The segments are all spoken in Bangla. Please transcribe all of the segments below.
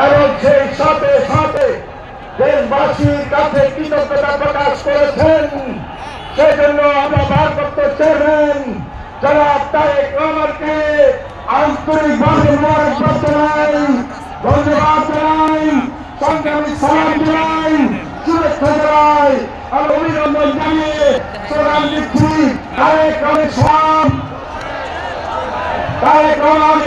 এবং সেই সাথে সাথে দেশবাসীর কাছে কৃতজ্ঞতা প্রকাশ করেছেন। সেজন্য আমরা ভারপ্রাপ্ত চেয়ারম্যান জনাব তারেক রহমানকে আন্তরিকভাবে মোবারকবাদ জানাই, ধন্যবাদ জানাই, সংগ্রামী সালাম জানাই, শুভেচ্ছা জানাই আমি অভিনন্দন জানিয়ে প্রোগ্রাম দিচ্ছি তারেক রহমান সালাম তারেক রহমান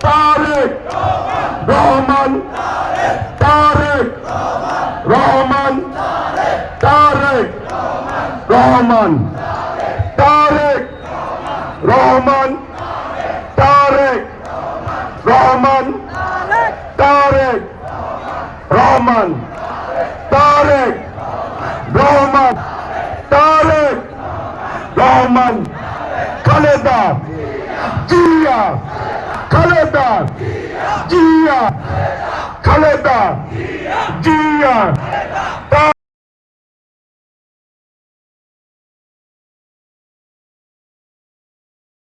তারেক রহমান তারেক রহমান তারেক রহমান তারেক রহমান তারেক রহমান তারেক রহমান তারেক রহমান তারেক রহমান, খালেদা জিয়া খালেদা জিয়া খালেদা জিয়া